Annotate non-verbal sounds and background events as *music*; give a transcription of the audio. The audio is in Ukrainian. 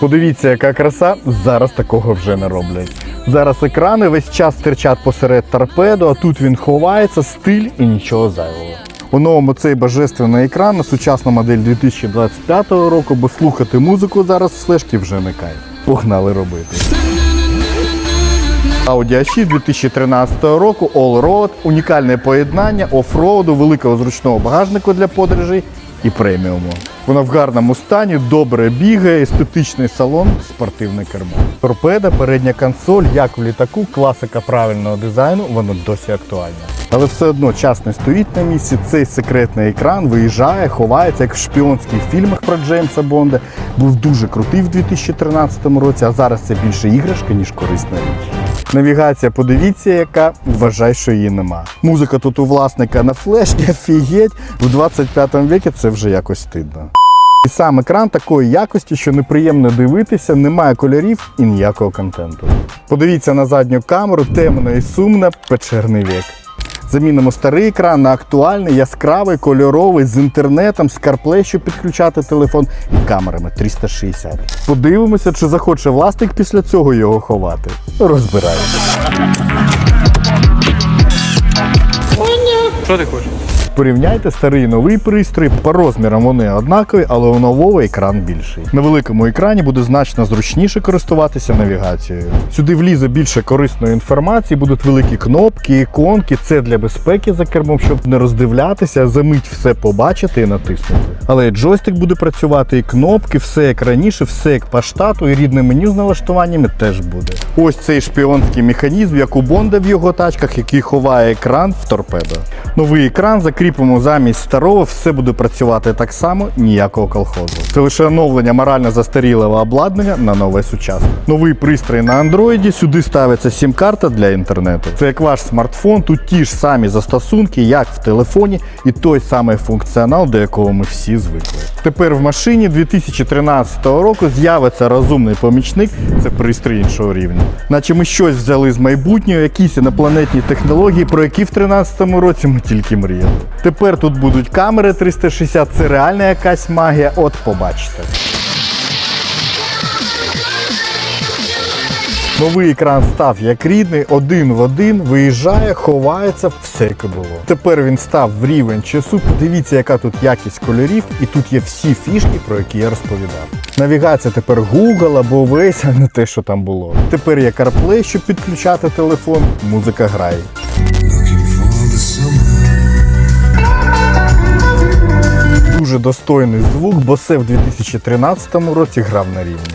Подивіться, яка краса. Зараз такого вже не роблять. Зараз екрани весь час стирчать посеред торпедо, а тут він ховається, стиль і нічого зайвого. У новому цей божественний екран на сучасну модель 2025 року, бо слухати музику зараз з флешки вже не кайф. Погнали робити. Audi A6 2013 року All-Road, унікальне поєднання офроуду, великого зручного багажнику для подорожей і преміуму. Вона в гарному стані, добре бігає, естетичний салон, спортивне кермо. Торпеда, передня консоль, як в літаку, класика правильного дизайну, воно досі актуальне. Але все одно час не стоїть на місці. Цей секретний екран виїжджає, ховається, як в шпіонських фільмах про Джеймса Бонда. Був дуже крутий в 2013 році, а зараз це більше іграшка, ніж корисна річ. Навігація, подивіться, яка вважай, що її нема. Музика тут у власника на флешці, *laughs* офігеть. В 25 віці це вже якось стидно. І сам екран такої якості, що неприємно дивитися, немає кольорів і ніякого контенту. Подивіться на задню камеру, темно і сумно, печерний вік. Замінимо старий екран на актуальний, яскравий, кольоровий, з інтернетом, з CarPlay, щоб підключати телефон, і камерами 360. Подивимося, чи захоче власник після цього його ховати. Розбираємося. Що ти хочеш? Порівняйте старий і новий пристрій. По розмірам вони однакові, але у нового екран більший. На великому екрані буде значно зручніше користуватися навігацією. Сюди влізе більше корисної інформації, будуть великі кнопки, іконки. Це для безпеки за кермом, щоб не роздивлятися, за мить все побачити і натиснути. Але і джойстик буде працювати, і кнопки, все як раніше, все як по штату, і рідне меню з налаштуваннями теж буде. Ось цей шпіонський механізм, як у Бонда в його тачках, який ховає екран в торпедо. Новий екран закріпимо замість старого, все буде працювати так само, ніякого колхозу. Це лише оновлення морально застарілого обладнання на нове сучасне. Новий пристрій на андроїді, сюди ставиться сім-карта для інтернету. Це як ваш смартфон, тут ті ж самі застосунки, як в телефоні, і той самий функціонал, до якого ми всі звикли. Тепер в машині 2013 року з'явиться розумний помічник, це пристрій іншого рівня. Наче ми щось взяли з майбутнього, якісь інопланетні технології, про які в 2013 році ми тільки мріяли. Тепер тут будуть камери 360, це реальна якась магія, от побачите. Новий екран став як рідний, один в один, виїжджає, ховається, все як і було. Тепер він став в рівень часу. Подивіться, яка тут якість кольорів, і тут є всі фішки, про які я розповідав. Навігація тепер Google або весь, а не те, що там було. Тепер є CarPlay, щоб підключати телефон, музика грає. Дуже достойний звук, бо це в 2013 році грав на рівні.